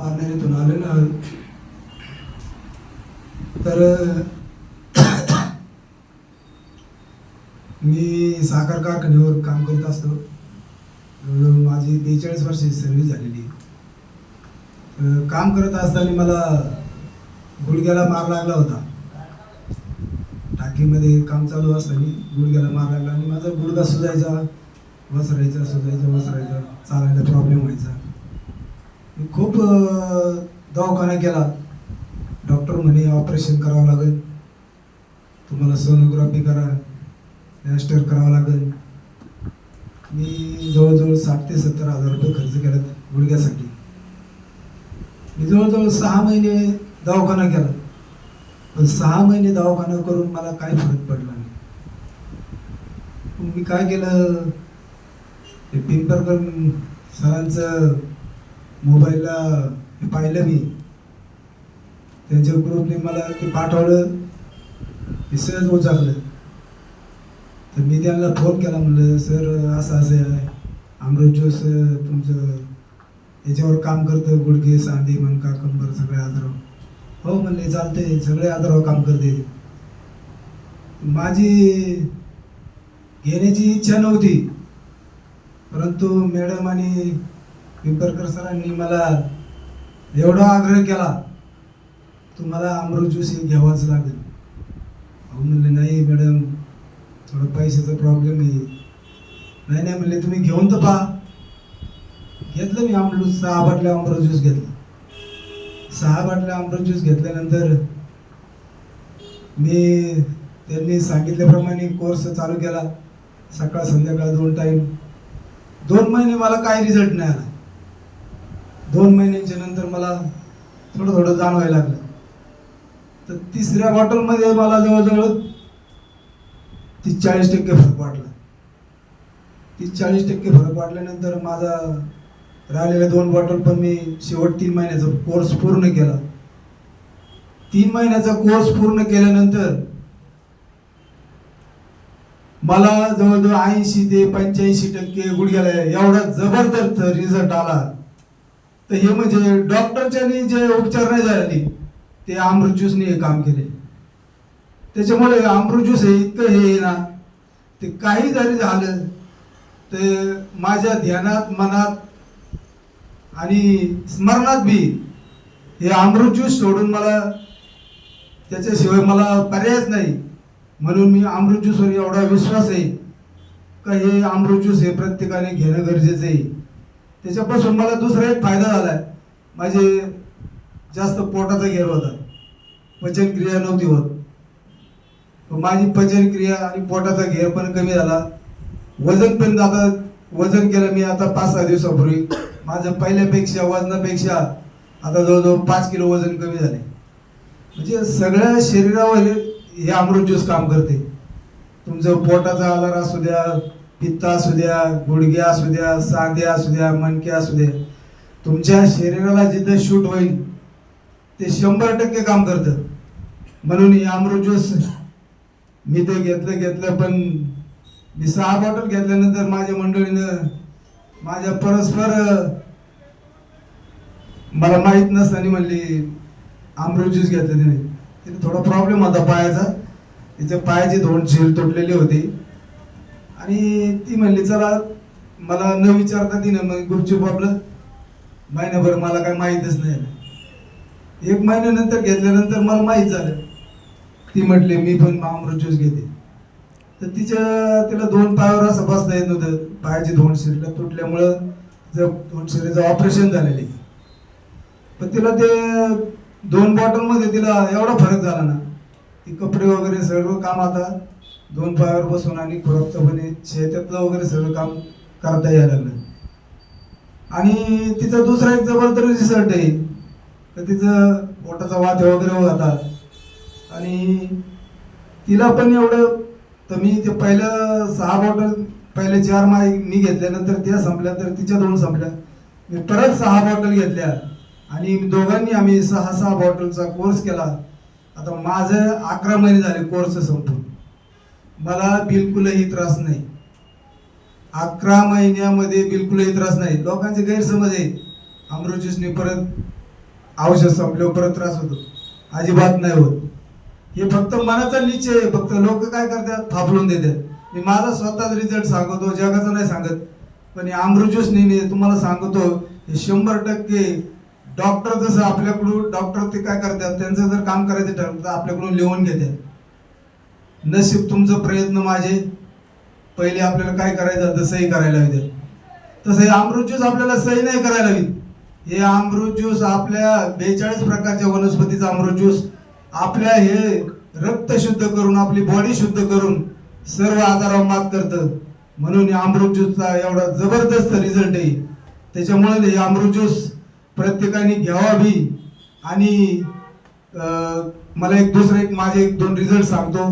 पारनेरीतून आलेलो आहोत तर मी साखर कारखान्यावर काम करत असतो. माझी बेचाळीस वर्षाची सर्व्हिस झालेली. काम करत असताना मला गुडघ्याला मार लागला होता. टाकीमध्ये काम चालू असताना गुडघ्याला मार लागला आणि माझा गुडघा सुजायचा वसरायचा सुजायचा वसरायचा चालायला प्रॉब्लेम व्हायचा. मी खूप दवाखाना केला. डॉक्टर म्हणे ऑपरेशन करावं लागेल. तुम्हाला सोनोग्राफी करा रजिस्टर करावं लागेल. मी जवळजवळ साठ ते सत्तर हजार रुपये खर्च केला गुडघ्यासाठी मी जवळजवळ सहा महिने दवाखाना केला. पण सहा महिने दवाखाना करून मला काही फरक पडला नाही. मी काय केलं? ते पिंपरकर सरांचं मोबाईलला हे पाहिलं मी. त्यांच्या ग्रुपने मला ते पाठवलं. हे सहज चाललं तर मी त्यांना फोन केला म्हणलं सर असं असं आहे. अमृत जोस तुमचं याच्यावर काम करतं गुडघे सांधे मनका कंबर सगळे आदराव. हो म्हणले चालते सगळे आदराव काम करते माझी घेण्याची इच्छा नव्हती. परंतु मॅडम आणि पिंपरकर सरांनी मला एवढा आग्रह केला तुम्हाला अमृत ज्यूस हे घ्यावाच लागेल. अहो म्हणले नाही मॅडम थोडं पैशाचा प्रॉब्लेम आहे. नाही नाही म्हणले तुम्ही घेऊन तर पहा. घेतलं मी अमृत सहा बाटल्या अमृत ज्यूस घेतलं. सहा बाटल्या अमृत ज्यूस घेतल्यानंतर मी त्यांनी सांगितल्याप्रमाणे कोर्स चालू केला सकाळ संध्याकाळ दोन टाईम दोन महिने मला काही रिझल्ट नाही आला. दोन महिन्यांच्या नंतर मला थोडं थोडं जाणवायला लागलं. तर तिसऱ्या बॉटलमध्ये मला जवळजवळ ती चाळीस टक्के फरक वाटला. तीस चाळीस टक्के फरक वाटल्यानंतर माझा राहिलेल्या दोन बॉटल पण मी शेवट तीन महिन्याचा कोर्स पूर्ण केला. तीन महिन्याचा कोर्स पूर्ण केल्यानंतर मला जवळजवळ ऐंशी ते पंच्याऐंशी टक्के गुडघ्याला एवढा जबरदस्त रिझल्ट आला. तर हे म्हणजे डॉक्टरच्यानी जे उपचार नाही झाले ते अमृत ज्यूसने हे काम केले. त्याच्यामुळे अमृत ज्यूस हे इतकं हे आहे ना ते काही जरी झालं ते माझ्या ध्यानात मनात आणि स्मरणात बी हे अमृत ज्यूस सोडून मला त्याच्याशिवाय मला पर्यायच नाही. म्हणून मी अमृत ज्यूसवर एवढा विश्वास आहे का हे अमृत ज्यूस हे प्रत्येकाने घेणं गरजेचं आहे. त्याच्यापासून मला दुसरा एक फायदा झाला आहे माझे जास्त पोटाचा घेर होता. पचनक्रिया नव्हती होत. माझी पचनक्रिया आणि पोटाचा घेर पण कमी झाला. वजन पण आता वजन केलं मी आता पाच सहा दिवसापूर्वी. माझं पहिल्यापेक्षा वजनापेक्षा आता जवळजवळ पाच किलो वजन कमी झाले. म्हणजे सगळ्या शरीरावर हे अमृत ज्यूस काम करते. तुमचं पोटाचा आजार असू द्या पित्त असू द्या गुडघे असू द्या सांधे असू द्या मणके असू द्या तुमच्या शरीराला जिथं शूट होईल ते शंभर टक्के काम करतं. म्हणून हे अमृत ज्यूस मी ते घेतलं घेतलं पण मी सहा बॉटल घेतल्यानंतर माझ्या मंडळीनं माझ्या परस्पर मला माहीत नसताना म्हणली अमृत ज्यूस घेतलं तिने. तिथे थोडा प्रॉब्लेम होता पायाचा. तिच्या पायाची दोन झील तुटलेली होती. आणि ती म्हणली चला मला न विचारता तिने मग गुपचूप आपलं महिन्याभर मला काय माहीतच नाही एक महिन्यानंतर घेतल्यानंतर मला माहीत झालं. ती म्हटली मी पण अमृत ज्यूस घेते. तर तिच्या तिला दोन पायावर असं बसता येत नव्हतं. पायाची दोन शिरल्या तुटल्यामुळं जर दोन शिरेचं ऑपरेशन झालेले पण तिला ते दोन बॉटलमध्ये तिला एवढा फरक झाला ना ती कपडे वगैरे सर्व काम आता दोन पायावर बसून आणि खुरपचपणे शेतातलं वगैरे सगळं काम करता यायला लागलं. आणि तिचा दुसरा एक जबरदस्त रिझल्ट आहे. तर तिचं पोटाचा वात वगैरे होता आणि तिला पण एवढं तर मी ते पहिलं सहा बॉटल पहिले चार माय मी घेतल्यानंतर त्या संपल्या तर तिच्या दोन संपल्या. मी परत सहा बॉटल घेतल्या. आणि दोघांनी आम्ही सहा सहा बॉटलचा कोर्स केला. आता माझं अकरा महिने झाले कोर्स संपून. मला बिलकुलही त्रास नाही. अकरा महिन्यामध्ये बिलकुलही त्रास नाही. लोकांचे गैरसमज आहे अमृत परत औषध संपल्यावर परत त्रास होतो. अजिबात नाही होत. हे फक्त मनाचा निश्चय आहे. फक्त लोक काय करतात? थापलून देतात. मी माझा स्वतःच रिझल्ट सांगतो. जगाचा नाही सांगत. पण हे अमृत तुम्हाला सांगतो हे शंभर टक्के डॉक्टर जसं आपल्याकडून डॉक्टर ते काय करतात? त्यांचं जर काम करायचं ठरलं तर आपल्याकडून लिहून घेतात. नशीब तुमचं प्रयत्न माझे. पहिले आपल्याला काय करायचं तर सही करायला हवी तसं हे अमृत ज्यूस आपल्याला सही नाही करायला हवी. हे अमृत ज्यूस आपल्या बेचाळीस प्रकारच्या वनस्पतीचा अमृत ज्यूस आपल्या हे रक्त शुद्ध करून आपली बॉडी शुद्ध करून सर्व आजारावर मात करतं. म्हणून या अमृत ज्यूसचा एवढा जबरदस्त रिझल्ट आहे. त्याच्यामुळे हे अमृत ज्यूस प्रत्येकाने घ्यावा बी. आणि मला एक दुसरं एक माझे एक दोन रिझल्ट सांगतो.